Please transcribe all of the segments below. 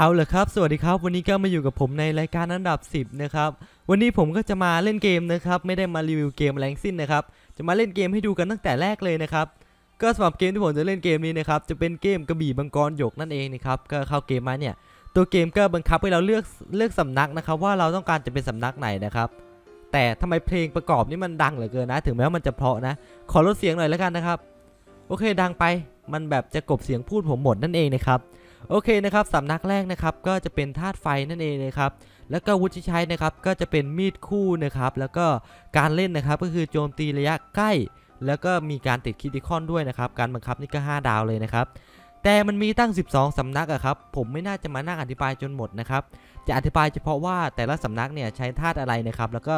เอาเลยครับ สวัสดีครับ วันนี้ก็มาอยู่กับผมในรายการอันดับ 10 นะครับ วันนี้ผมก็จะมาเล่นเกมนะครับ ไม่ได้มารีวิวเกมแรงสิ้นนะครับ จะมาเล่นเกมให้ดูกันตั้งแต่แรกเลยนะครับ ก็สำหรับเกมที่ผมจะเล่นเกมนี้นะครับ จะเป็นเกมกระบี่บังกรหยกนั่นเองนะครับ ก็เข้าเกมมาเนี่ย ตัวเกมก็บังคับให้เราเลือกเลือกสำนักนะครับ ว่าเราต้องการจะเป็นสำนักไหนนะครับ แต่ทำไมเพลงประกอบนี่มันดังเหลือเกินนะ ถึงแม้ว่ามันจะเพาะนะ ขอลดเสียงหน่อยแล้วกันนะครับ โอเค ดังไป มันแบบจะกบเสียงพูดผมหมดนั่นเองนะครับ โอเคนะครับสำนักแรกนะครับก็จะเป็นธาตุไฟนั่นเองนะครับแล้วก็วุฒิใช้นะครับก็จะเป็นมีดคู่นะครับแล้วก็การเล่นนะครับก็คือโจมตีระยะใกล้ แล้วก็มีการติดคิติคอนด้วยนะครับการบังคับนี่ก็ 5 ดาวเลยนะครับแต่มันมีตั้ง 12 สำนักอะครับผมไม่น่าจะมานั่งอธิบายจนหมดนะครับจะอธิบายเฉพาะว่าแต่ละสำนักเนี่ยใช้ธาตุอะไรนะครับแล้วก็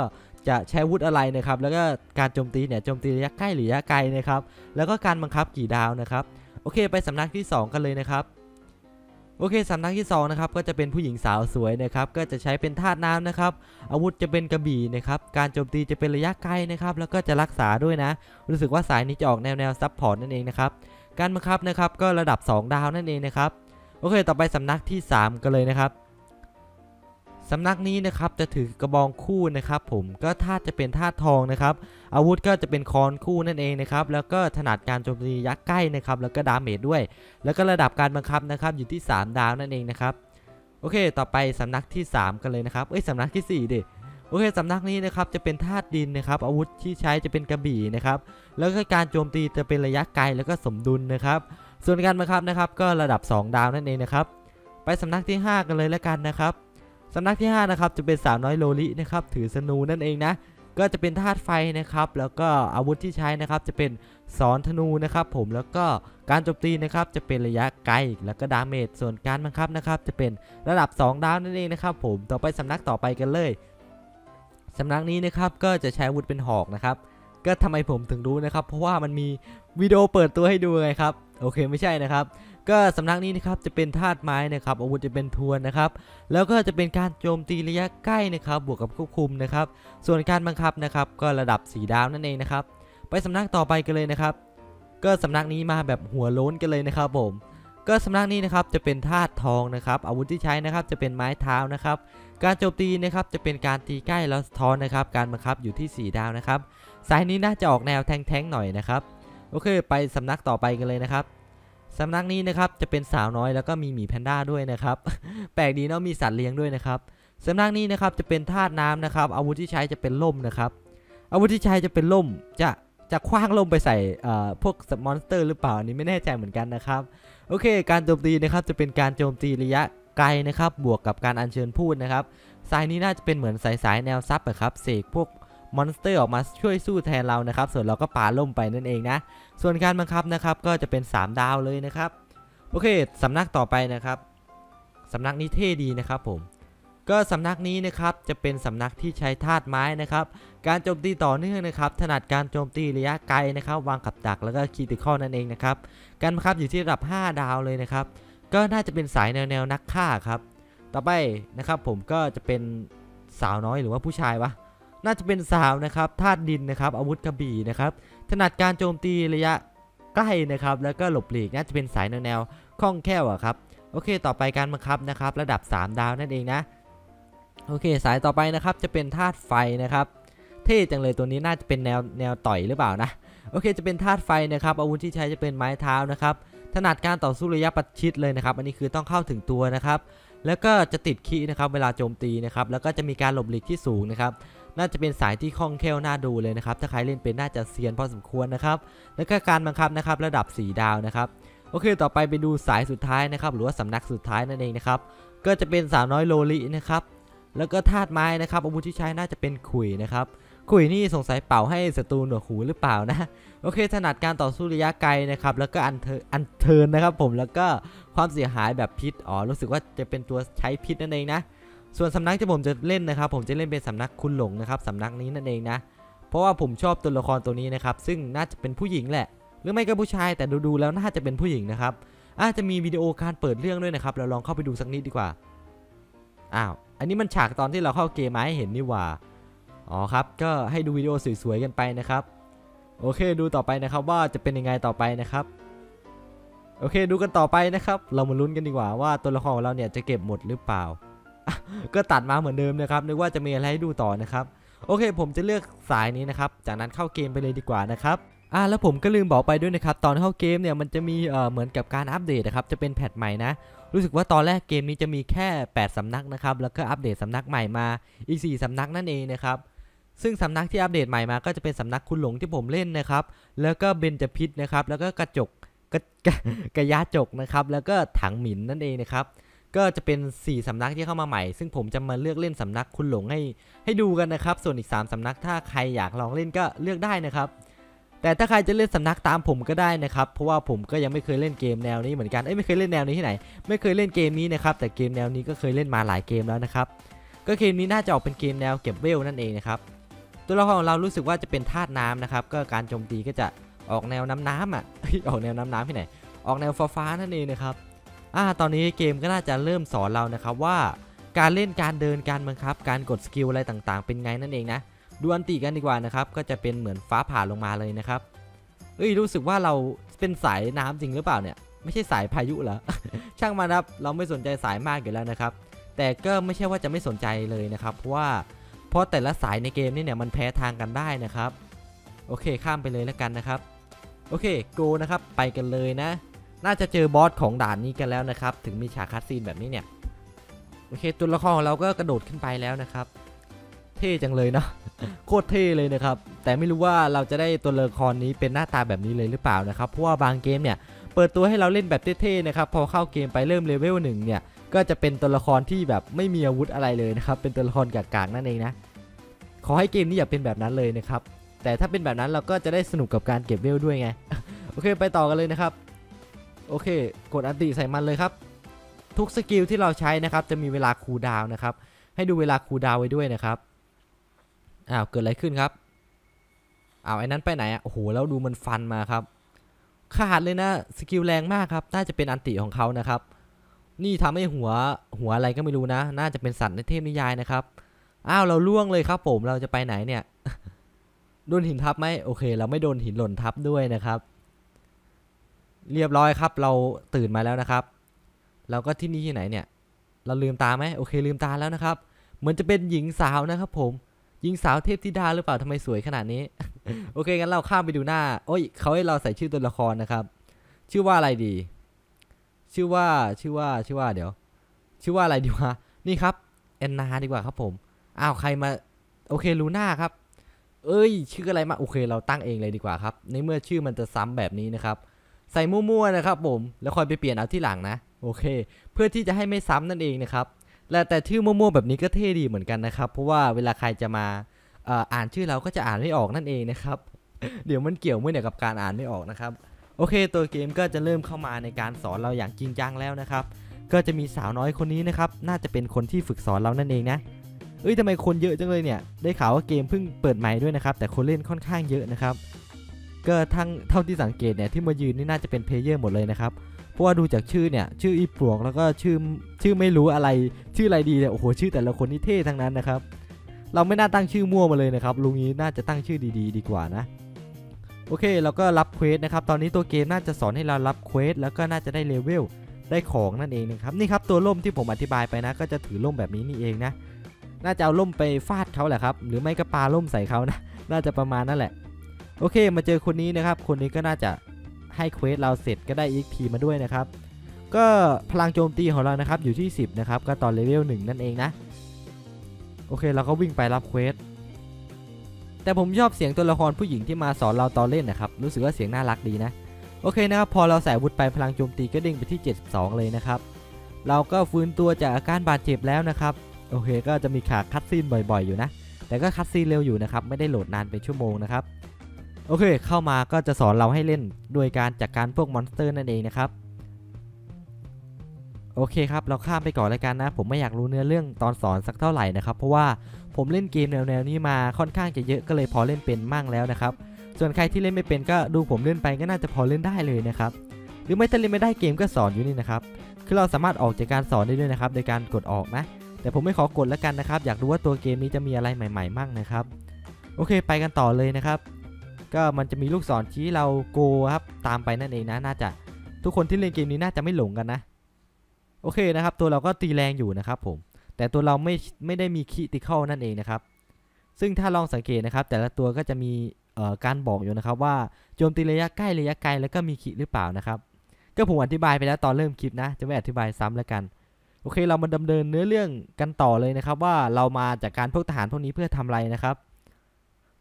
จะใช้วุธอะไรนะครับแล้วก็การโจมตีเนี่ยโจมตีระยะใกล้หรือระยะไกลนะครับแล้วก็การบังคับกี่ดาวนะครับโอเค ไปสำนักที่ 2 กันเลยนะครับ โอเคสำนักที่2นะครับก็จะเป็นผู้หญิงสาวสวยนะครับก็จะใช้เป็นธาตุน้ำนะครับอาวุธจะเป็นกระบี่นะครับการโจมตีจะเป็นระยะไกลนะครับแล้วก็จะรักษาด้วยนะ รู้สึกว่าสายนี้จะออกแนวแนวซับพอร์ตนั่นเองนะครับการบังคับนะครับก็ระดับ 2 ดาวนั่นเองนะครับโอเค ต่อไปสำนักที่ 3 กันเลยนะครับ สำนักนี้นะครับจะถือกระบองคู่นะครับผมก็ธาตุจะเป็นธาตุทองนะครับอาวุธก็จะเป็นคอนคู่นั่นเองนะครับแล้วก็ถนัดการโจมตียักษ์ใกล้นะครับแล้วก็ดาเมจด้วย แล้วก็ระดับการบังคับนะครับอยู่ที่ 3 ดาวนั่นเองนะครับโอเค ต่อไปสำนักที่ 3 กันเลยนะครับเอ้ยสำนักที่4ดิโอเคสำนักนี้นะครับจะเป็นธาตุดินนะครับอาวุธที่ใช้จะเป็นกระบี่นะครับแล้วก็การโจมตีจะเป็นระยะไกลแล้วก็สมดุลนะครับส่วนการบังคับนะครับก็ระดับ 2 ดาวนั่นเองนะครับไปสำนักที่ 5 กันเลยแล้วกันนะครับ สำนักที่5นะครับจะเป็นสาวน้อยโลลินะครับถือสนูนั่นเองนะก็จะเป็นธาตุไฟนะครับ แล้วก็อาวุธที่ใช้นะครับจะเป็นสอนธนูนะครับ ผมแล้วก็การโจมตีนะครับจะเป็นระยะไกลแล้วก็ดาเมจส่วนการบังคับนะครับ จะเป็นระดับ 2 ดาวนั่นเองนะครับ ผมต่อไปสำนักต่อไปกันเลยสำนักนี้นะครับก็จะใช้อาวุธเป็นหอกนะครับ ก็ทำไมผมถึงรู้นะครับ เพราะว่ามันมีวิดีโอเปิดตัวให้ดูไงครับโอเคไม่ใช่นะครับ ก็สำนักนี้นะครับจะเป็นธาตุไม้นะครับอาวุธจะเป็นทวนนะครับแล้วก็จะเป็นการโจมตีระยะใกล้นะครับบวกกับควบคุมนะครับส่วนการบังคับนะครับก็ระดับ4ดาวนั่นเองนะครับไปสำนักต่อไปกันเลยนะครับ ก็สำนักนี้มาแบบหัวโล้นกันเลยนะครับผมก็สำนักนี้นะครับจะเป็นธาตุทองนะครับอาวุธที่ใช้นะครับจะเป็นไม้เท้านะครับ การโจมตีนะครับจะเป็นการตีใกล้แล้วสะท้อนนะครับการบังคับอยู่ที่ 4 ดาวนะครับสายนี้น่าจะออกแนวแทงๆหน่อยนะครับโอเค ไปสำนักต่อไปกันเลยนะครับ สำนักนี้นะครับจะเป็นสาวน้อยแล้วก็มีหมีแพนด้าด้วยนะครับ แปลกดีเนาะมีสัตว์เลี้ยงด้วยนะครับสำนักนี้นะครับจะเป็นธาตุน้ำนะครับ อาวุธที่ใช้จะเป็นล่มนะครับ อาวุธที่ใช้จะเป็นล่มจะจะคว้างล่มไปใส่พวกมอนสเตอร์หรือเปล่าอันนี้ไม่แน่ใจเหมือนกันนะครับ โอเค การโจมตีนะครับจะเป็นการโจมตีระยะไกลนะครับ บวกกับการอัญเชิญพูดนะครับสายนี้น่าจะเป็นเหมือนสายสายแนวซับอะครับเสกพวก มอนสเตอร์ออกมาช่วยสู้แทนเรานะครับ ส่วนเราก็ปาล่มไปนั่นเองนะ ส่วนการบังคับนะครับก็จะเป็น 3 ดาวเลยนะครับ โอเคสำนักต่อไปนะครับสำนักนี้เท่ดีนะครับผม ก็สำนักนี้นะครับจะเป็นสำนักที่ใช้ธาตุไม้นะครับ การโจมตีต่อเนื่องนะครับ ถนัดการโจมตีระยะไกลนะครับ วางกับดักแล้วก็คีติคอนั่นเองนะครับ การบังคับอยู่ที่ระดับ 5 ดาวเลยนะครับ ก็น่าจะเป็นสายแนวแนวนักฆ่าครับ ต่อไปนะครับผมก็จะเป็นสาวน้อยหรือว่าผู้ชายวะ น่าจะเป็นสาวนะครับธาตุดินนะครับอาวุธกระบี่นะครับถนัดการโจมตีระยะใกล้นะครับ แล้วก็หลบหลีกน่าจะเป็นสายแนวแนวคล่องแคล่วอะครับโอเค ต่อไปการบังคับนะครับ ระดับ 3 ดาวนั่นเองนะโอเค สายต่อไปนะครับจะเป็นธาตุไฟนะครับเท่จังเลยตัวนี้น่าจะเป็นแนวแนวต่อยหรือเปล่านะโอเค จะเป็นธาตุไฟนะครับ อาวุธที่ใช้จะเป็นไม้เท้านะครับถนัดการต่อสู้ระยะประชิดเลยนะครับ อันนี้คือต้องเข้าถึงตัวนะครับ แล้วก็จะติดคีนะครับ เวลาโจมตีนะครับ แล้วก็จะมีการหลบหลีกที่สูงนะครับ น่าจะเป็นสายที่คล่องแคล่วน่าดูเลยนะครับ ถ้าใครเล่นเป็นน่าจะเซียนพอสมควรนะครับ แล้วก็การบังคับนะครับระดับ 4 ดาวนะครับ โอเค ต่อไปไปดูสายสุดท้ายนะครับ หรือว่าสำนักสุดท้ายนั่นเองนะครับ ก็จะเป็นสาวน้อยโลลินะครับ แล้วก็ธาตุไม้นะครับอาวุธที่ใช้น่าจะเป็นขุยนะครับ ขุยนี่สงสัยเป่าให้ศัตรูหนวกหูหรือเปล่านะ โอเค ถนัดการต่อสู้ระยะไกลนะครับ แล้วก็อันเทออันเทินนะครับ ผม แล้วก็ความเสียหายแบบพิษ อ๋อ รู้สึกว่าจะเป็นตัวใช้พิษนั่นเองนะ ส่วนสำนักที่ผมจะเล่นนะครับ ผมจะเล่นเป็นสำนักคุณหลงนะครับสำนักนี้นั่นเองนะ เพราะว่าผมชอบตัวละครตัวนี้นะครับ ซึ่งน่าจะเป็นผู้หญิงแหละ หรือไม่ก็ผู้ชายแต่ดูๆแล้วน่าจะเป็นผู้หญิงนะครับอาจจะมีวิดีโอการเปิดเรื่องด้วยนะครับ เราลองเข้าไปดูสักนิดดีกว่า อ้าว อันนี้มันฉากตอนที่เราเข้าเกมมาให้เห็นนี่ว่า อ๋อครับ ก็ให้ดูวิดีโอสวยๆกันไปนะครับ โอเค ดูต่อไปนะครับว่าจะเป็นยังไงต่อไปนะครับ โอเค ดูกันต่อไปนะครับ เรามาลุ้นกันดีกว่าว่าตัวละครของเราเนี่ยจะเก็บหมดหรือเปล่า ก็ตัดมาเหมือนเดิมนะครับนึกว่าจะมีอะไรให้ดูต่อนะครับโอเค ผมจะเลือกสายนี้นะครับจากนั้นเข้าเกมไปเลยดีกว่านะครับอ่าแล้วผมก็ลืมบอกไปด้วยนะครับตอนเข้าเกมเนี่ยมันจะมีเอ่อเหมือนกับการอัปเดตนะครับจะเป็นแพทใหม่นะรู้สึกว่าตอนแรกเกมนี้จะมีแค่ 8 สำนักนะครับแล้วก็อัปเดตสำนักใหม่มาอีก 4 สำนักนั่นเองนะครับซึ่งสำนักที่อัปเดตใหม่มาก็จะเป็นสำนักคุณหลงที่ผมเล่นนะครับแล้วก็เบนจพิษนะครับแล้วก็กระจกกระกระกระยาจกนะครับแล้วก็ถังหมินนั่นเองนะครับ ก็จะเป็น 4 สำนักที่เข้ามาใหม่ ซึ่งผมจะมาเลือกเล่นสำนักคุณหลงให้ ให้ดูกันนะครับ ส่วนอีก 3 สำนักถ้าใครอยากลองเล่นก็เลือกได้นะครับ แต่ถ้าใครจะเล่นสำนักตามผมก็ได้นะครับ เพราะว่าผมก็ยังไม่เคยเล่นเกมแนวนี้เหมือนกัน เอ้ยไม่เคยเล่นแนวนี้ที่ไหน ไม่เคยเล่นเกมนี้นะครับ แต่เกมแนวนี้ก็เคยเล่นมาหลายเกมแล้วนะครับ ก็เกมนี้น่าจะออกเป็นเกมแนวเก็บเวลนั่นเองนะครับ ตัวละครของเรารู้สึกว่าจะเป็นธาตุน้ำนะครับ ก็การโจมตีก็จะออกแนวน้ำน้ำอะออกแนวน้ำน้ำที่ไหน ออกแนวฟ้าฟ้านั่นเองนะครับ อ่าตอนนี้เกมก็น่าจะเริ่มสอนเรานะครับว่า การเล่นการเดินการบังคับ การกดสกิลอะไรต่างๆ เป็นไงนั่นเองนะดูอันติกันดีกว่านะครับก็จะเป็นเหมือนฟ้าผ่าลงมาเลยนะครับเอ้ยรู้สึกว่าเราเป็นสายน้ำจริงหรือเปล่าเนี่ยไม่ใช่สายพายุเหรอช่างมันครับเราไม่สนใจสายมากอยู่แล้วนะครับ แต่ก็ไม่ใช่ว่าจะไม่สนใจเลยนะครับ เพราะว่าเพราะแต่ละสายในเกมนี่เนี่ยมันแพ้ทางกันได้นะครับ โอเคข้ามไปเลยแล้วกันนะครับ โอเคโกนะครับไปกันเลยนะ น่าจะเจอบอสของด่านนี้กันแล้วนะครับ ถึงมีฉากคัดซีนแบบนี้เนี่ย โอเค ตัวละครของเราก็กระโดดขึ้นไปแล้วนะครับ เท่จังเลยเนาะ โคตรเท่เลยนะครับ แต่ไม่รู้ว่าเราจะได้ตัวละครนี้เป็นหน้าตาแบบนี้เลยหรือเปล่านะครับ เพราะว่าบางเกมเนี่ย เปิดตัวให้เราเล่นแบบเท่ๆนะครับ พอเข้าเกมไปเริ่มเลเวลหนึ่งเนี่ย ก็จะเป็นตัวละครที่แบบไม่มีอาวุธอะไรเลยนะครับ เป็นตัวละครกากๆนั่นเองนะ ขอให้เกมนี้อย่าเป็นแบบนั้นเลยนะครับ แต่ถ้าเป็นแบบนั้นเราก็จะได้สนุกกับการเก็บเวลด้วยไง โอเค ไปต่อกันเลยนะครับ โอเค กดอันติใส่มันเลยครับ ทุกสกิลที่เราใช้นะครับ จะมีเวลาคูลดาวนะครับ ให้ดูเวลาคูลดาวไว้ด้วยนะครับ อ้าว เกิดอะไรขึ้นครับ อ้าว ไอ้นั้นไปไหนอะ โอ้โห แล้วดูมันฟันมาครับ ขาดเลยนะ สกิลแรงมากครับ น่าจะเป็นอันติของเขานะครับ นี่ทำให้หัว หัวอะไรก็ไม่รู้นะ น่าจะเป็นสัตว์ในเทพนิยายนะครับ อ้าว เราล่วงเลยครับผม เราจะไปไหนเนี่ย โดนหินทับไหมโอเค เราไม่โดนหินหล่นทับด้วยนะครับ เรียบร้อยครับ เราตื่นมาแล้วนะครับ เราก็ที่นี่ที่ไหนเนี่ย เราลืมตาไหมโอเคลืมตาแล้วนะครับ เหมือนจะเป็นหญิงสาวนะครับผม หญิงสาวเทพธิดาหรือเปล่าทำไมสวยขนาดนี้ โอเคงั้นเราข้ามไปดูหน้า โอ้ยเขาให้เราใส่ชื่อตัวละครนะครับ ชื่อว่าอะไรดี ชื่อว่าชื่อว่าชื่อว่าเดี๋ยว ชื่อว่าอะไรดีวะ นี่ครับแอนนาดีกว่าครับผม อ้าวใครมาโอเคลูน่าครับ เอ้ย ชื่ออะไรมาโอเค เราตั้งเองเลยดีกว่าครับ ในเมื่อชื่อมันจะซ้ำแบบนี้นะครับ ใส่มั่วๆนะครับผมแล้วคอยไปเปลี่ยนเอาที่หลังนะโอเค เพื่อที่จะให้ไม่ซ้ำนั่นเองนะครับและแต่ชื่อมั่วๆแบบนี้ก็เท่ดีเหมือนกันนะครับ เพราะว่าเวลาใครจะมาอ่ออ่านชื่อเราก็จะอ่านไม่ออกนั่นเองนะครับ เดี๋ยวมันเกี่ยวเมื่อเนี่ยกับการอ่านไม่ออกนะครับโอเค ตัวเกมก็จะเริ่มเข้ามาในการสอนเราอย่างจริงจังแล้วนะครับ ก็จะมีสาวน้อยคนนี้นะครับ น่าจะเป็นคนที่ฝึกสอนเรานั่นเองนะ เอ้ยทำไมคนเยอะจังเลยเนี่ย ได้ข่าวว่าเกมเพิ่งเปิดใหม่ด้วยนะครับ แต่คนเล่นค่อนข้างเยอะนะครับ ก็ทั้งเท่าที่สังเกตเนี่ยที่มายืนนี่น่าจะเป็นเพลเยอร์หมดเลยนะครับ เพราะว่าดูจากชื่อเนี่ยชื่ออีปลวกแล้วก็ชื่อชื่อไม่รู้อะไร ชื่ออะไรดีเนี่ยโอ้โหชื่อแต่ละคนนี่เท่ทั้งนั้นนะครับ เราไม่น่าตั้งชื่อมั่วมาเลยนะครับลุงนี้น่าจะตั้งชื่อดีๆ ดีกว่านะโอเคเราก็รับเควสนะครับตอนนี้ตัวเกมน่าจะสอนให้เรารับเควสแล้วก็น่าจะได้เลเวลได้ของนั่นเองนะครับนี่ครับตัวล่มที่ผมอธิบายไปนะ ก็จะถือล่มแบบนี้นี่เองนะ น่าจะเอาล่มไปฟาดเขาแหละครับ หรือไม่ก็ปาล่มใส่เขานะ น่าจะประมาณนั่นแหละ โอเค มาเจอคนนี้นะครับ คนนี้ก็น่าจะให้เควสเราเสร็จก็ได้ EXP มาด้วยนะครับ ก็พลังโจมตีของเรานะครับอยู่ที่ 10 นะครับ ก็ตอนเลเวล1นั่นเองนะ โอเค เราก็วิ่งไปรับเควส แต่ผมชอบเสียงตัวละครผู้หญิงที่มาสอนเราตอนเล่นนะครับ รู้สึกว่าเสียงน่ารักดีนะ โอเคนะครับ พอเราใส่วุธไปพลังโจมตีก็เด้งไปที่ 72 เลยนะครับ เราก็ฟื้นตัวจากอาการบาดเจ็บแล้วนะครับ โอเค ก็จะมีขาคัดซีนบ่อย ๆ อยู่นะ แต่ก็คัดซีนเร็วอยู่นะครับ ไม่ได้โหลดนานเป็นชั่วโมงนะครับ โอเค เข้ามาก็จะสอนเราให้เล่นโดยการจัดกการพวกมอนสเตอร์นั่นเองนะครับ โอเคครับ เราข้ามไปก่อนแล้วกันนะ ผมไม่อยากรู้เนื้อเรื่องตอนสอนสักเท่าไหร่นะครับ เพราะว่าผมเล่นเกมแนวๆนี้มาค่อนข้างจะเยอะก็เลยพอเล่นเป็นมั่งแล้วนะครับ ส่วนใครที่เล่นไม่เป็นก็ดูผมเล่นไปก็น่าจะพอเล่นได้เลยนะครับ หรือไม่ถ้าเล่นไม่ได้เกมก็สอนอยู่นี่นะครับ คือเราสามารถออกจากการสอนได้ด้วยนะครับ โดยการกดออกนะ แต่ผมไม่ขอกดแล้วกันนะครับ อยากรู้ว่าตัวเกมนี้จะมีอะไรใหม่ๆมั่งนะครับ โอเค ไปกันต่อเลยนะครับ ก็มันจะมีลูกศรชี้เราโกครับตามไปนั่นเองนะน่าจะทุกคนที่เล่นเกมนี้น่าจะไม่หลงกันนะ โอเคนะครับ ตัวเราก็ตีแรงอยู่นะครับผม แต่ตัวเราไม่ไม่ได้มีคีติเข้านั่นเองนะครับ ซึ่งถ้าลองสังเกตนะครับ แต่ละตัวก็จะมีการบอกอยู่นะครับว่าโจมตีระยะใกล้ระยะไกลแล้วก็มีคีหรือเปล่านะครับ ก็ผมอธิบายไปแล้วตอนเริ่มคลิปนะ จะไม่อธิบายซ้ำแล้วกัน โอเคเรามาดำเนินเนื้อเรื่องกันต่อเลยนะครับ ว่าเรามาจากการพวกทหารพวกนี้เพื่อทำอะไรนะครับ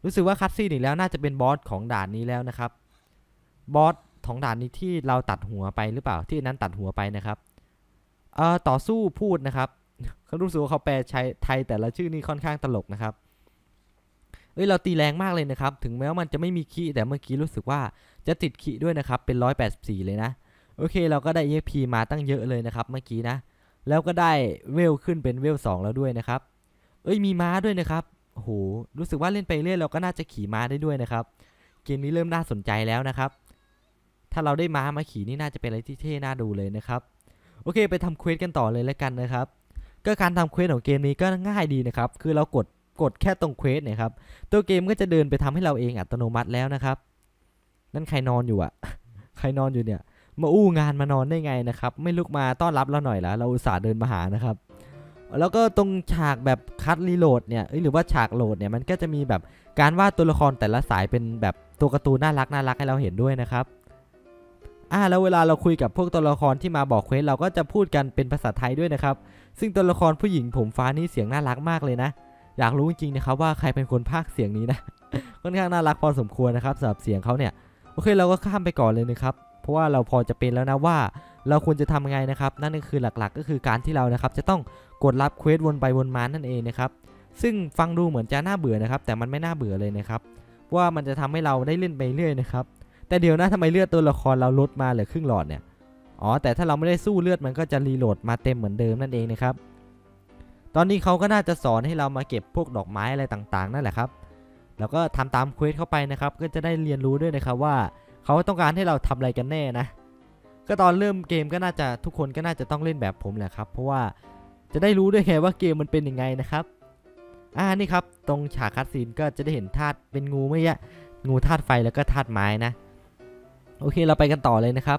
รู้สึกว่าคัตซี่อีกแล้วน่าจะเป็นบอสของด่านนี้แล้วนะครับ บอสของด่านนี้ที่เราตัดหัวไปหรือเปล่าที่นั้นตัดหัวไปนะครับเอ่อต่อสู้พูดนะครับเขารู้สึกว่าเขาแปลใช้ไทยแต่ละชื่อนี่ค่อนข้างตลกนะครับเอ้ยเราตีแรงมากเลยนะครับ ถึงแม้ว่ามันจะไม่มีคีแต่เมื่อกี้รู้สึกว่าจะติดคีด้วยนะครับเป็น 184 เลยนะ โอเคเราก็ได้ EXP มาตั้งเยอะเลยนะครับเมื่อกี้นะ แล้วก็ได้เวลขึ้นเป็นเวล2แล้วด้วยนะครับ เอ้ยมีม้าด้วยนะครับ โอ้โหรู้สึกว่าเล่นไปเรื่อยเราก็น่าจะขี่ม้าได้ด้วยนะครับ เกมนี้เริ่มน่าสนใจแล้วนะครับ ถ้าเราได้ม้ามาขี่นี่น่าจะเป็นอะไรที่เท่น่าดูเลยนะครับโอเคไปทำเควสกันต่อเลยแล้วกันนะครับ ก็การทำเควสของเกมนี้ก็ง่ายดีนะครับ คือเรากดกดแค่ตรงเควสเนี่ยครับตัวเกมก็จะเดินไปทำให้เราเองอัตโนมัติแล้วนะครับ นั่นใครนอนอยู่อะใครนอนอยู่เนี่ย มาอู้งานมานอนได้ไงนะครับ ไม่ลุกมาต้อนรับเราหน่อยละเราอุตส่าห์เดินมาหานะครับ แล้วก็ตรงฉากแบบคัดรีโหลดเนี่ยหรือว่าฉากโหลดเนี่ยมันก็จะมีแบบการวาดตัวละครแต่ละสายเป็นแบบตัวการ์ตูนน่ารักน่ารักให้เราเห็นด้วยนะครับอ่าแล้วเวลาเราคุยกับพวกตัวละครที่มาบอกเควสเราก็จะพูดกันเป็นภาษาไทยด้วยนะครับ ซึ่งตัวละครผู้หญิงผมฟ้านี่เสียงน่ารักมากเลยนะ อยากรู้จริงๆนะครับว่าใครเป็นคนพากเสียงนี้นะค่อนข้างน่ารักพอสมควรนะครับสำหรับเสียงเขาเนี่ยโอเคเราก็ข้ามไปก่อนเลยนะครับ เพราะว่าเราพอจะเป็นแล้วนะว่า เราควรจะทำยังไงนะครับนั่นก็คือหลักๆ ก็คือการที่เรานะครับจะต้องกดรับเควสวนไปวนมานั่นเองนะครับซึ่งฟังดูเหมือนจะน่าเบื่อนะครับ แต่มันไม่น่าเบื่อเลยนะครับว่ามันจะทำให้เราได้เล่นไปเรื่อยนะครับแต่เดี๋ยวนะทำไมเลือดตัวละครเราลดมาเหลือครึ่งหลอดเนี่ยอ๋อแต่ถ้าเราไม่ได้สู้เลือดมันก็จะรีโหลดมาเต็มเหมือนเดิมนั่นเองนะครับตอนนี้เขาก็น่าจะสอนให้เรามาเก็บพวกดอกไม้อะไรต่างๆนั่นแหละครับแล้วก็ทำตามเควสเข้าไปนะครับก็จะได้เรียนรู้ด้วยนะครับว่าเขาต้องการให้เราทำอะไรกันแน่นะ ก็ตอนเริ่มเกมก็น่าจะทุกคนก็น่าจะต้องเล่นแบบผมแหละครับ เพราะว่าจะได้รู้ด้วยไงว่าเกมมันเป็นยังไงนะครับอ่านี่ครับตรงฉากคัดซีนก็จะได้เห็นธาตุเป็นงูไม่ยะงูธาตุไฟแล้วก็ธาตุไม้นะ โอเคเราไปกันต่อเลยนะครับ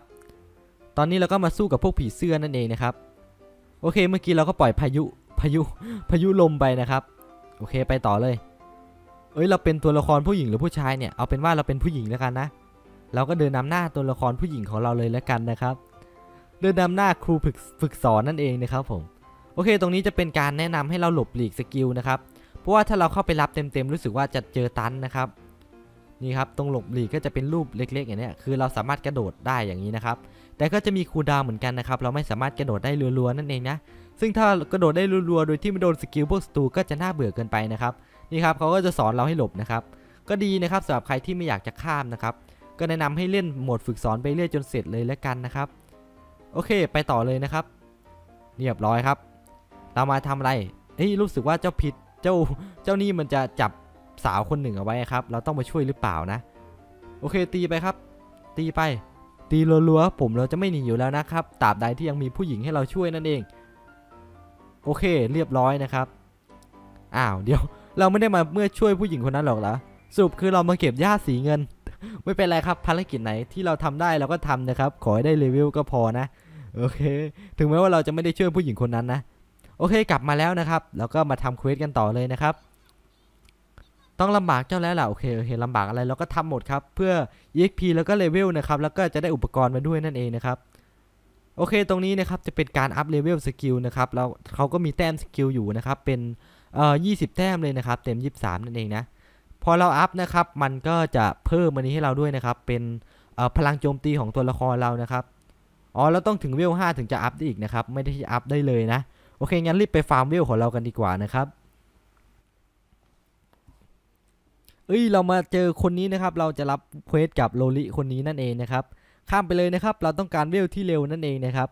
ตอนนี้เราก็มาสู้กับพวกผีเสื้อนั่นเองนะครับ โอเคเมื่อกี้เราก็ปล่อยพายุพายุพายุลมไปนะครับ โอเคไปต่อเลย เอ้ยเราเป็นตัวละครผู้หญิงหรือผู้ชายเนี่ยเอาเป็นว่าเราเป็นผู้หญิงแล้วกันนะ เราก็เดินนำหน้าตัวละครผู้หญิงของเราเลยแล้วกันนะครับ เดินนำหน้าครูฝึกฝึกสอนนั่นเองนะครับผม โอเค ตรงนี้จะเป็นการแนะนำให้เราหลบหลีกสกิลนะครับ เพราะว่าถ้าเราเข้าไปรับเต็มๆรู้สึกว่าจะเจอตันนะครับ นี่ครับ ตรงหลบหลีกก็จะเป็นรูปเล็ก ๆ อย่างนี้คือเราสามารถกระโดดได้อย่างนี้นะครับ แต่ก็จะมีคูดาวเหมือนกันนะครับ เราไม่สามารถกระโดดได้รัวๆนั่นเองนะ ซึ่งถ้ากระโดดได้รัวๆโดยที่ไม่โดนสกิลพวกสตูก็จะน่าเบื่อเกินไปนะครับ นี่ครับเขาก็จะสอนเราให้หลบนะครับ ก็ดีนะครับสำหรับใครที่ไม่อยากจะข้ามนะครับ ก็แนะนำให้เล่นโหมดฝึกสอนไปเรื่อยจนเสร็จเลยแล้วกันนะครับ โอเคไปต่อเลยนะครับ เรียบร้อยครับ เรามาทำอะไรเฮ้ยรู้สึกว่าเจ้าผิดเจ้าเจ้านี่มันจะจับสาวคนหนึ่งเอาไว้ครับ เราต้องมาช่วยหรือเปล่านะ โอเคตีไปครับ ตีไป ตีรัวๆผมเราจะไม่หนีอยู่แล้วนะครับตราบใดที่ยังมีผู้หญิงให้เราช่วยนั่นเอง โอเคเรียบร้อยนะครับอ้าวเดี๋ยวเราไม่ได้มาเมื่อช่วยผู้หญิงคนนั้นหรอกเหรอสรุปคือเรามาเก็บหญ้าสีเงิน ไม่เป็นไรครับภารกิจไหนที่เราทำได้เราก็ทำนะครับ ขอให้ได้เลเวลก็พอนะ โอเค ถึงแม้ว่าเราจะไม่ได้ช่วยผู้หญิงคนนั้นนะ โอเคกลับมาแล้วนะครับ แล้วก็มาทำเควสกันต่อเลยนะครับ ต้องลำบากเจ้าแล้วล่ะโอเคโอเคลำบากอะไรเราก็ทำหมดครับเพื่อ exp แล้วก็เลเวลนะครับ แล้วก็จะได้อุปกรณ์มาด้วยนั่นเองนะครับโอเค ตรงนี้นะครับ จะเป็นการอัพเลเวลสกิลนะครับ แล้วเขาก็มีแต้มสกิลอยู่นะครับ เป็นเอ่อ20 แต้มเลยนะครับ เต็ม 23 นั่นเองนะ พอเราอัพนะครับ มันก็จะเพิ่มมันนี้ให้เราด้วยนะครับ เป็นพลังโจมตีของตัวละครเรานะครับ อ๋อเราต้องถึงเวล5ถึงจะอัพได้อีกนะครับ ไม่ได้อัพได้เลยนะ โอเค งั้นรีบไปฟาร์มเวลของเรากันดีกว่านะครับ เอ้ย เรามาเจอคนนี้นะครับ เราจะรับเควสกับโลลิคนนี้นั่นเองนะครับ ข้ามไปเลยนะครับ เราต้องการเวลที่เร็วนั่นเองนะครับ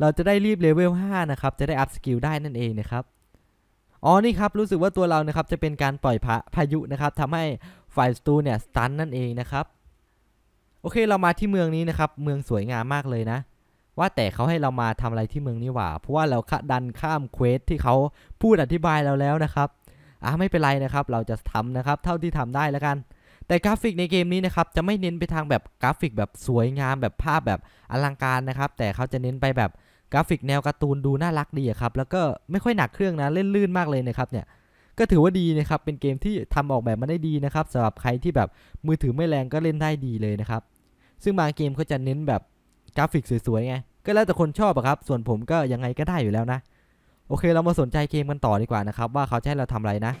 เราจะได้รีบเลเวล5นะครับ จะได้อัพสกิลได้นั่นเองนะครับ อ๋อนี่ครับรู้สึกว่าตัวเรานะครับจะเป็นการปล่อยพพายุนะครับทำให้ฝ่ายสตูเนี่ยสตันนั่นเองนะครับ โอเคเรามาที่เมืองนี้นะครับเมืองสวยงามมากเลยนะ ว่าแต่เขาให้เรามาทำอะไรที่เมืองนี้หว่า เพราะว่าเราดันข้ามเควสที่เขาพูดอธิบายเราแล้วนะครับอะไม่เป็นไรนะครับ เราจะทำนะครับ เท่าที่ทำได้แล้วกัน แต่กราฟิกในเกมนี้นะครับจะไม่เน้นไปทางแบบกราฟิกแบบสวยงามแบบภาพแบบอลังการนะครับ แต่เขาจะเน้นไปแบบ กราฟิกแนวการ์ตูนดูน่ารักดีครับ แล้วก็ไม่ค่อยหนักเครื่องนะเล่นลื่นมากเลยนะครับเนี่ยก็ถือว่าดีนะครับ เป็นเกมที่ทำออกแบบมาได้ดีนะครับสำหรับใครที่แบบมือถือไม่แรงก็เล่นได้ดีเลยนะครับ ซึ่งบางเกมเขาจะเน้นแบบกราฟิกสวยๆไง ก็แล้วแต่คนชอบอะครับ ส่วนผมก็ยังไงก็ได้อยู่แล้วนะ โอเคเรามาสนใจเกมกันต่อดีกว่านะครับ ว่าเขาจะให้เราทำอะไรนะ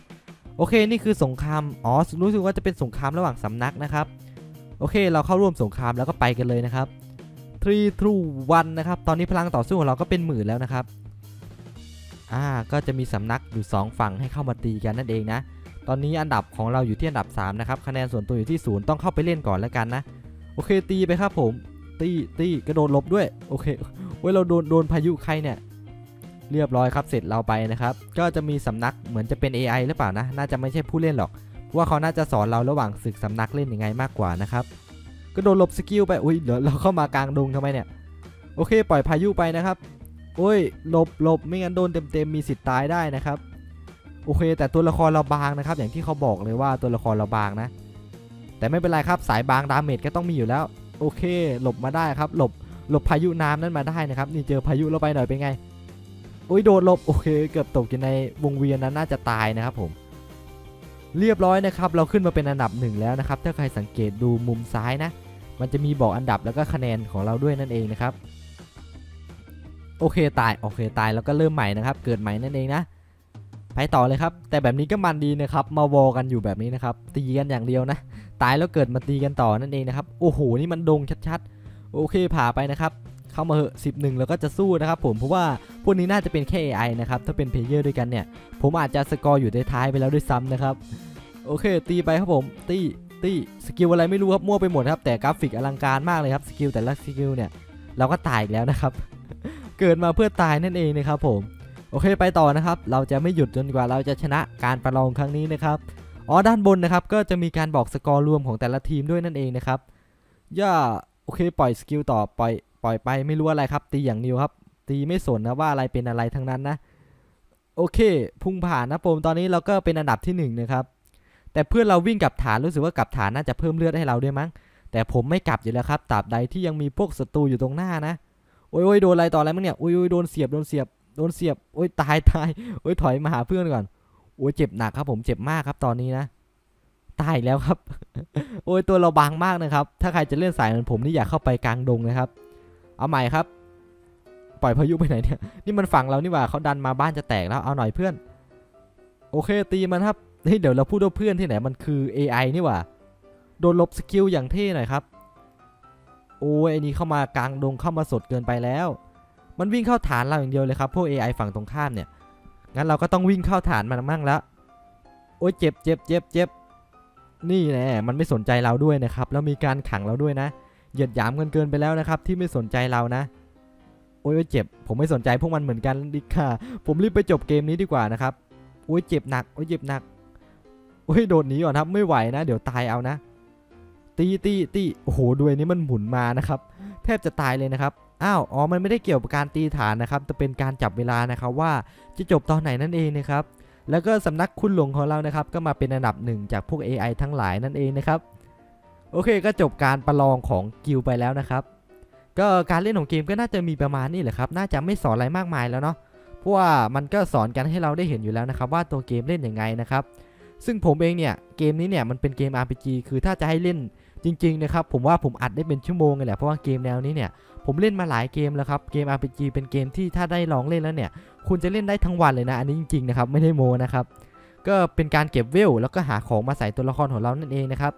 โอเคนี่คือสงครามอ๋อรู้สึกว่าจะเป็นสงครามระหว่างสำนักนะครับ โอเค เราเข้าร่วมสงครามแล้วก็ไปกันเลยนะครับ 3 2 1นะครับ ตอนนี้พลังต่อสู้ของเราก็เป็นหมื่นแล้วนะครับ อ่า ก็จะมีสำนักอยู่ 2 ฝั่งให้เข้ามาตีกันนั่นเองนะ ตอนนี้อันดับของเราอยู่ที่อันดับ 3 นะครับ คะแนนส่วนตัวอยู่ที่ศูนย์ต้องเข้าไปเล่นก่อนแล้วกันนะ โอเค ตีไปครับผม ตีตีกระโดดหลบด้วย โอเค เว้ย เราโดนโดนพายุใครเนี่ย เรียบร้อยครับ เสร็จเราไปนะครับ ก็จะมีสำนักเหมือนจะเป็น AI หรือเปล่านะ น่าจะไม่ใช่ผู้เล่นหรอก ว่าเขาน่าจะสอนเราระหว่างศึกสำนักเล่นยังไงมากกว่านะครับ ก็โดนลบสกิลไปอุ้ยเดี๋ยวเราเข้ามากลางดงทำไมเนี่ย โอเค ปล่อยพายุไปนะครับโอ้ยหลบหลบไม่งั้นโดนเต็มๆมีสิทธิ์ตายได้นะครับ โอเค แต่ตัวละครเราบางนะครับ อย่างที่เขาบอกเลยว่าตัวละครเราบางนะ แต่ไม่เป็นไรครับสายบางดาเมจก็ต้องมีอยู่แล้ว โอเค หลบมาได้ครับหลบหลบพายุน้ำนั้นมาได้นะครับ นี่เจอพายุเราไปหน่อยเป็นไงโอ้ยโดนหลบโอเค เกือบตกอยู่ในวงเวียนนั้นน่าจะตายนะครับผม เรียบร้อยนะครับ เราขึ้นมาเป็นอันดับหนึ่งแล้วนะครับ ถ้าใครสังเกตดูมุมซ้ายนะ มันจะมีบอกอันดับแล้วก็คะแนนของเราด้วยนั่นเองนะครับ โอเคตาย โอเคตายแล้วก็เริ่มใหม่นะครับ เกิดใหม่นั่นเองนะ ไปต่อเลยครับ แต่แบบนี้ก็มันดีนะครับ มาวอกันอยู่แบบนี้นะครับ ตีกันอย่างเดียวนะ ตายแล้วเกิดมาตีกันต่อนั่นเองนะครับ โอ้โห นี่มันดงชัดๆ โอเคผ่าไปนะครับเข้ามาเหอะสิบหนึ่งแล้วก็จะสู้นะครับผมเพราะว่าพวกนี้น่าจะเป็นแค่ AI นะครับถ้าเป็นเพลเยอร์ด้วยกันเนี่ย ผมอาจจะสกอร์อยู่ท้ายไปแล้วด้วยซ้ำนะครับ โอเค ตีไปครับผม ตี ตีสกิลอะไรไม่รู้ครับมั่วไปหมดครับแต่กราฟิกอลังการมากเลยครับสกิลแต่ละสกิลเนี่ยเราก็ตายอีกแล้วนะครับ เกิดมาเพื่อตายนั่นเองนะครับผมโอเคไปต่อนะครับ เราจะไม่หยุดจนกว่าเราจะชนะการประลองครั้งนี้นะครับอ๋อด้านบนนะครับก็จะมีการบอกสกอร์รวมของแต่ละทีมด้วยนั่นเองนะครับย่าโอเคปล่อยสกิลต่อปล่อยปล่อยไปไม่รู้อะไรครับ ตีอย่างเดียวครับ ตีไม่สนนะว่าอะไรเป็นอะไรทั้งนั้นนะ โอเค พุ่งผ่านนะผมตอนนี้เราก็เป็นอันดับที่หนึ่งนะครับ แต่เพื่อนเราวิ่งกลับฐานรู้สึกว่ากลับฐานน่าจะเพิ่มเลือดให้เราด้วยมั้ง แต่ผมไม่กลับอยู่แล้วครับตราบใดที่ยังมีพวกศัตรูอยู่ตรงหน้านะ โอ้ยโอ้ยโดนอะไรต่ออะไรมั้งเนี่ย โอ้ยโอ้ยโดนเสียบโดนเสียบโดนเสียบ โอ้ยตายตายโอ้ยถอยมาหาเพื่อนก่อน โอ้ยเจ็บหนักครับ ผมเจ็บมากครับตอนนี้นะ ตายแล้วครับ โอ้ยตัวเราบางมากนะครับ ถ้าใครจะเล่นสายเหมือนผมนี่อยากเข้าไปกลางดงนะครับ เอาใหม่ครับ ปล่อยพายุไปไหนเนี่ย นี่มันฝั่งเรานี่ว่าเขาดันมาบ้านจะแตกแล้ว เอาหน่อยเพื่อน โอเคตีมันครับ เฮ้ยเดี๋ยวเราพูดว่าเพื่อนที่ไหนมันคือ AI นี่หว่า โดนลบสกิลอย่างเท่หน่อยครับ โอ้ยไอ้นี้เข้ามากลางดงเข้ามาสดเกินไปแล้ว มันวิ่งเข้าฐานเราอย่างเดียวเลยครับพวก AI ฝั่งตรงข้ามเนี่ย งั้นเราก็ต้องวิ่งเข้าฐานมันมั่งแล้ว โอ้ยเจ็บเจ็บเจ็บเจ็บนี่แน่มันไม่สนใจเราด้วยนะครับ แล้วมีการขังเราด้วยนะ เหยียดหยามกันเกินไปแล้วนะครับ ที่ไม่สนใจเรานะ โอ้ยเจ็บ ผมไม่สนใจพวกมันเหมือนกันดิค่ะ ผมรีบไปจบเกมนี้ดีกว่านะครับ โอ้ยเจ็บหนัก โอ้ยเจ็บหนัก โอ้ยโดดหนีก่อนครับไม่ไหวนะ เดี๋ยวตายเอานะ ตีตีตีโอ้โหด้วยนี้มันหมุนมานะครับ แทบจะตายเลยนะครับอ้าวอ๋อมันไม่ได้เกี่ยวกับการตีฐานนะครับ แต่เป็นการจับเวลานะครับว่าจะจบตอนไหนนั่นเองนะครับแล้วก็สำนักคุณหลวงของเรานะครับ ก็มาเป็นอันดับหนึ่งจากพวก AI ทั้งหลายนั่นเองนะครับโอเคก็จบการประลองของกิลไปแล้วนะครับ ก็การเล่นของเกมก็น่าจะมีประมาณนี้แหละครับน่าจะไม่สอนอะไรมากมายแล้วเนาะเพราะว่ามันก็สอนกันให้เราได้เห็นอยู่แล้วนะครับ ว่าตัวเกมเล่นยังไงนะครับ ซึ่งผมเองเนี่ยเกมนี้เนี่ยมันเป็นเกม RPG คือถ้าจะให้เล่นจริงๆนะครับผมว่าผมอัดได้เป็นชั่วโมงเลยแหละเพราะว่าเกมแนวนี้เนี่ยผมเล่นมาหลายเกมแล้วครับเกม RPG เป็นเกมที่ถ้าได้ลองเล่นแล้วเนี่ยคุณจะเล่นได้ทั้งวันเลยนะอันนี้จริงๆนะครับไม่ได้โมนะครับก็เป็นการเก็บเวลแล้วก็หาของมาใส่ตัวละครของเรานั่นเองนะครับ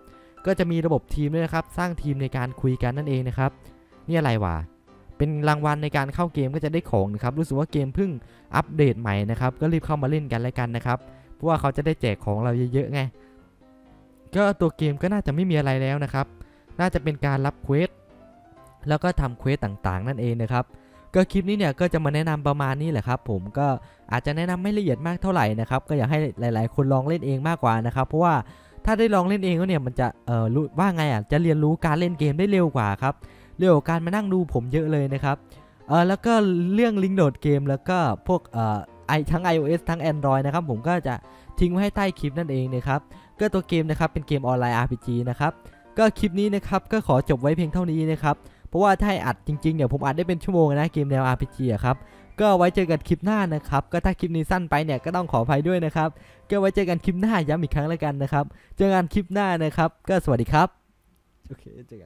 ก็จะมีระบบทีมด้วยนะครับสร้างทีมในการคุยกันนั่นเองนะครับนี่อะไรวะเป็นรางวัลในการเข้าเกมก็จะได้ของนะครับรู้สึกว่าเกมเพิ่งอัปเดตใหม่นะครับก็รีบเข้ามาเล่นกันแล้วกันนะครับ เพราะว่าเขาจะได้แจกของเราเยอะๆไง ก็ตัวเกมก็น่าจะไม่มีอะไรแล้วนะครับ น่าจะเป็นการรับเควสแล้วก็ทำเควสต่างๆ นั่นเองนะครับ ก็คลิปนี้เนี่ยก็จะมาแนะนำประมาณนี้แหละครับ ผมก็อาจจะแนะนำไม่ละเอียดมากเท่าไหร่นะครับ ก็อยากให้หลาย ๆ คนลองเล่นเองมากกว่านะครับ เพราะว่าถ้าได้ลองเล่นเองแล้วเนี่ยมันจะเออรู้ว่าไงอะจะเรียนรู้การเล่นเกมได้เร็วกว่าครับเร็วกว่าการมานั่งดูผมเยอะเลยนะครับเออแล้วก็เรื่องลิงก์โหลดเกมแล้วก็พวกเอ่อ ไอทั้ง iOS ทั้ง Android นะครับผมก็จะทิ้งไว้ให้ใต้คลิปนั่นเองนะครับก็ตัวเกมนะครับเป็นเกมออนไลน์ RPG นะครับก็คลิปนี้นะครับก็ขอจบไว้เพียงเท่านี้นะครับเพราะว่าถ้าอัดจริงๆเนี่ยผมอัดได้เป็นชั่วโมงนะเกมแนว RPG อะครับก็ไว้เจอกันคลิปหน้านะครับก็ถ้าคลิปนี้สั้นไปเนี่ยก็ต้องขออภัยด้วยนะครับก็ไว้เจอกันคลิปหน้าย้ำอีกครั้งแล้วกันนะครับเจอกันคลิปหน้านะครับก็สวัสดีครับโอเคเจอกัน